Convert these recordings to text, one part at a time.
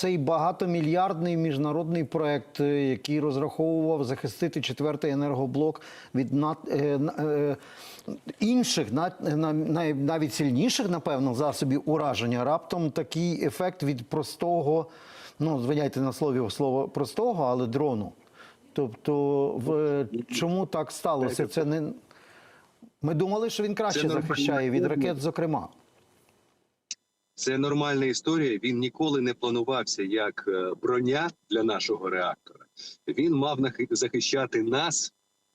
цей багатомільярдний міжнародний проект, е, який розраховував захистити четвертий енергоблок від над, е, е, інших, на- на- на- навіть сильніших, напевно, засобів ураження, раптом такий ефект від простого, ну звиняйте на слові слово простого, але дрону. Тобто, в чому так сталося? Це не ми думали, що він краще захищає від ракет, зокрема. Це нормальна історія. Він ніколи не планувався як е, броня для нашого реактора. Він мав захищати нас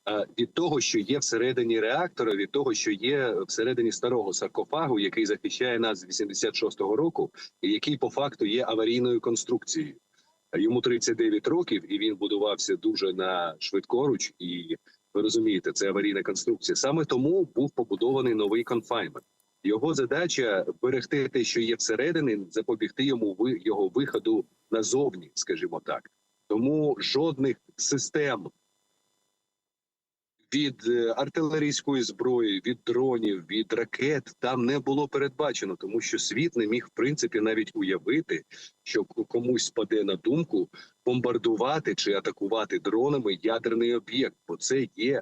е, від того, що є всередині реактора, від того, що є всередині старого саркофагу, який захищає нас з 86-го року, і який по факту є аварійною конструкцією. Йому 39 років, і він будувався дуже на швидкоруч. І ви розумієте, це аварійна конструкція. Саме тому був побудований новий конфайнмент. Його задача берегти те, що є всередині, запобігти йому його виходу назовні, скажімо так. Тому жодних систем від е, артилерійської зброї, від дронів, від ракет там не було передбачено, тому що світ не міг в принципі навіть уявити, що комусь спаде на думку бомбардувати чи атакувати дронами ядерний об'єкт, бо це є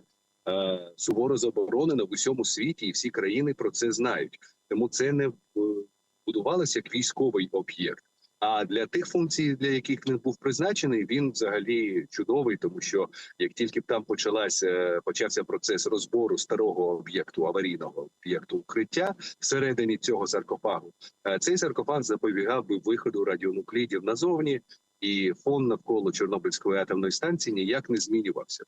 суворо заборонено в усьому світі, і всі країни про це знають. Тому це не е, будувалося як військовий об'єкт. А для тих функцій, для яких він був призначений, він взагалі чудовий, тому що як тільки б там почалася почався процес розбору старого об'єкту аварійного об'єкту укриття всередині цього саркофагу, е, цей саркофаг запобігав би виходу радіонуклідів назовні, і фон навколо Чорнобильської атомної станції ніяк не змінювався.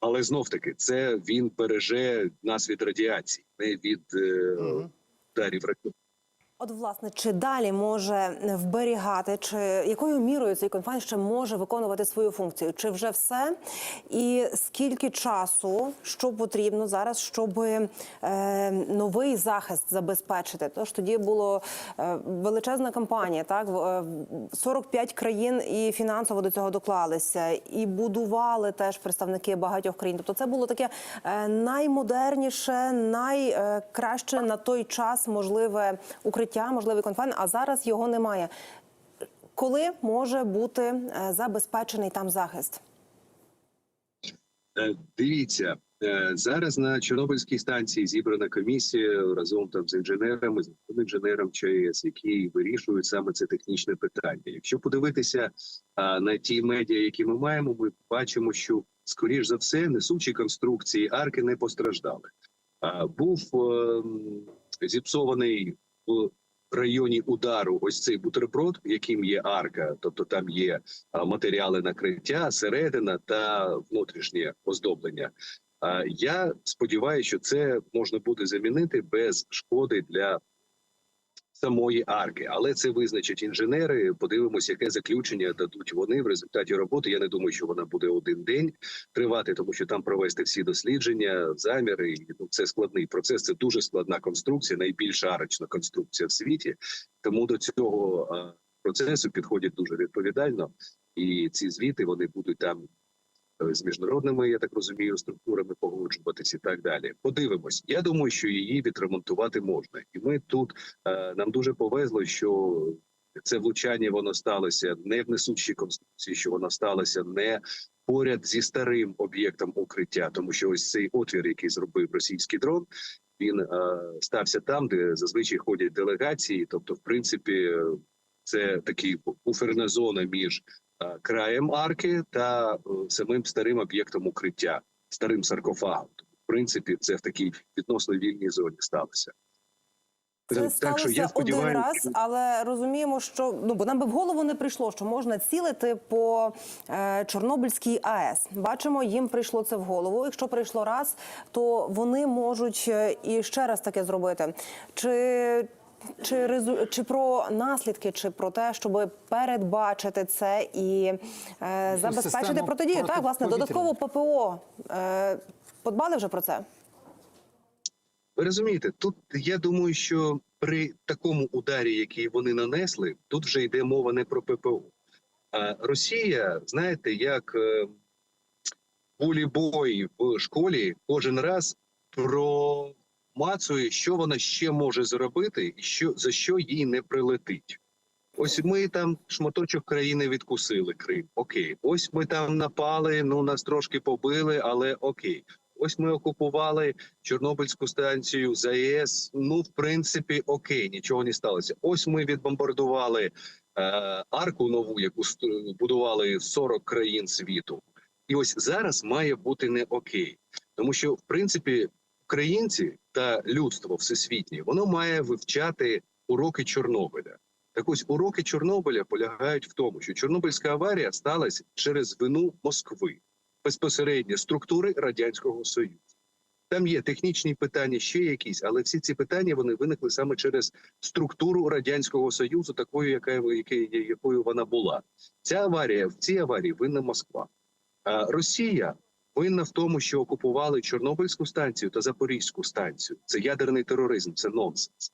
Але знов таки це він береже нас від радіації, не від е, ударів ракет. От, власне, чи далі може вберігати, чи якою мірою цей конфайн ще може виконувати свою функцію? Чи вже все? І скільки часу, що потрібно зараз, щоб е, новий захист забезпечити? Тож тоді було е, величезна кампанія, так В- е, 45 країн і фінансово до цього доклалися, і будували теж представники багатьох країн. Тобто, це було таке е, наймодерніше, найкраще на той час можливе укриття, можливий конфайн. А зараз його немає. Коли може бути е, забезпечений там захист? Е, Дивіться е, зараз на Чорнобильській станції зібрана комісія разом там з інженерами, з інженером ЧАЕС, які вирішують саме це технічне питання. Якщо подивитися на ті медіа, які ми маємо, ми бачимо, що скоріш за все несучі конструкції арки не постраждали. Був ем, зіпсований районі удару ось цей бутерброд, яким є арка, тобто там є матеріали накриття, середина та внутрішнє оздоблення. Я сподіваюся, що це можна буде замінити без шкоди для самої арки, але це визначать інженери. Подивимося, яке заключення дадуть вони в результаті роботи. Я не думаю, що вона буде один день тривати, тому що там провести всі дослідження, заміри. Ну, це складний процес. Це дуже складна конструкція, найбільша арочна конструкція в світі. Тому до цього процесу підходять дуже відповідально. І ці звіти вони будуть там з міжнародними, я так розумію, структурами погоджуватись і так далі. Подивимось. Я думаю, що її відремонтувати можна, і ми тут е, нам дуже повезло, що це влучання воно сталося не в несучій конструкції, що воно сталося не поряд зі старим об'єктом укриття, тому що ось цей отвір, який зробив російський дрон. Він е, стався там, де зазвичай ходять делегації. Тобто, в принципі, це такий буферна зона між краєм арки та е, самим старим об'єктом укриття, старим саркофагом. В принципі, це в такій відносно вільній зоні сталося. Це Так, сталося що я один раз, але розуміємо, що ну бо нам би в голову не прийшло, що можна цілити по е, Чорнобильській АЕС. Бачимо, їм прийшло це в голову. Якщо прийшло раз, то вони можуть е, і ще раз таке зробити. Чи чи, резу- чи про наслідки, чи про те, щоб передбачити це і е, забезпечити систему протидію? Так, власне, додатково ППО. Е, подбали вже про це? Ви розумієте, тут я думаю, що при такому ударі, який вони нанесли, тут вже йде мова не про ППО. А Росія, знаєте, як е, волейбой в школі кожен раз промацує, що вона ще може зробити, і що за що їй не прилетить. Ось ми там шматочок країни відкусили Крим. Окей, ось ми там напали. Ну нас трошки побили, але окей. Ось ми окупували Чорнобильську станцію ЗАЕС. Ну, в принципі, окей, нічого не сталося. Ось ми відбомбардували е, арку нову, яку будували 40 країн світу. І ось зараз має бути не окей, тому що в принципі українці та людство всесвітнє воно має вивчати уроки Чорнобиля. Так ось уроки Чорнобиля полягають в тому, що Чорнобильська аварія сталася через вину Москви, безпосередньо структури радянського союзу. Там є технічні питання, ще якісь, але всі ці питання вони виникли саме через структуру радянського союзу, такою, яка якою вона була. Ця аварія в цій аварії винна Москва. А Росія винна в тому, що окупували Чорнобильську станцію та Запорізьку станцію. Це ядерний тероризм, це нонсенс.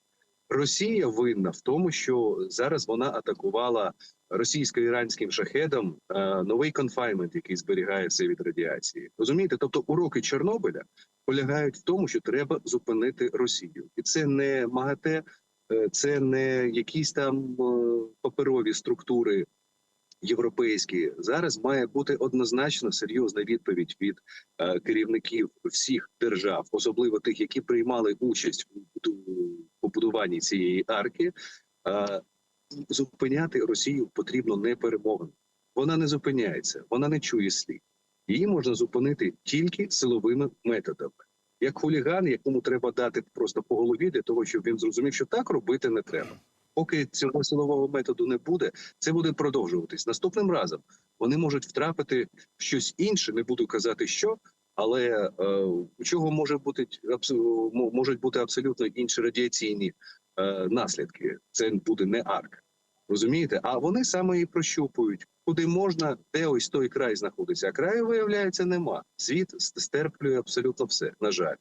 Росія винна в тому, що зараз вона атакувала російсько-іранським шахедом е, новий конфаймент, який зберігається від радіації. Розумієте, тобто уроки Чорнобиля полягають в тому, що треба зупинити Росію, і це не МАГАТЕ, е, це не якісь там е, паперові структури європейські. Зараз має бути однозначно серйозна відповідь від е, керівників всіх держав, особливо тих, які приймали участь у побудуванні цієї арки. Е, зупиняти Росію потрібно не перемовин. Вона не зупиняється, вона не чує слів. Її можна зупинити тільки силовими методами. Як хуліган, якому треба дати просто по голові для того, щоб він зрозумів, що так робити не треба. Поки цього силового методу не буде, це буде продовжуватись. Наступним разом вони можуть втрапити в щось інше, не буду казати що, але е, у чого може бути можуть бути абсолютно інші радіаційні е, наслідки. Це буде не арк. Розумієте? А вони саме і прощупують, куди можна, де ось той край знаходиться. А краю, виявляється, нема. Світ стерплює абсолютно все. На жаль.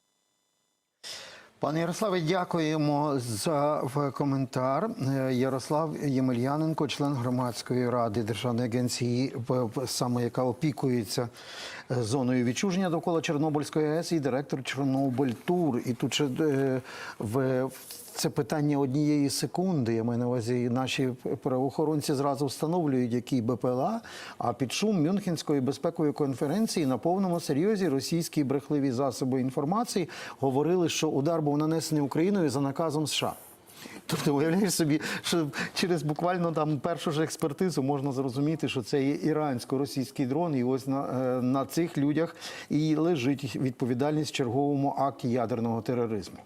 Пане Ярославе, дякуємо за коментар. Е, Ярослав Ємельяненко, член громадської ради Державної агенції, саме яка опікується е, зоною відчуження довкола Чорнобильської АЕС, і директор Чорнобиль Тур. І тут ще е, в це питання однієї секунди. Я маю на увазі, наші правоохоронці зразу встановлюють, який БПЛА. А під шум Мюнхенської безпекової конференції на повному серйозі російські брехливі засоби інформації говорили, що удар був нанесений Україною за наказом США. Тобто, уявляєш собі, що через буквально там першу ж експертизу можна зрозуміти, що це є ірансько-російський дрон, і ось на, е, на цих людях і лежить відповідальність черговому акті ядерного тероризму.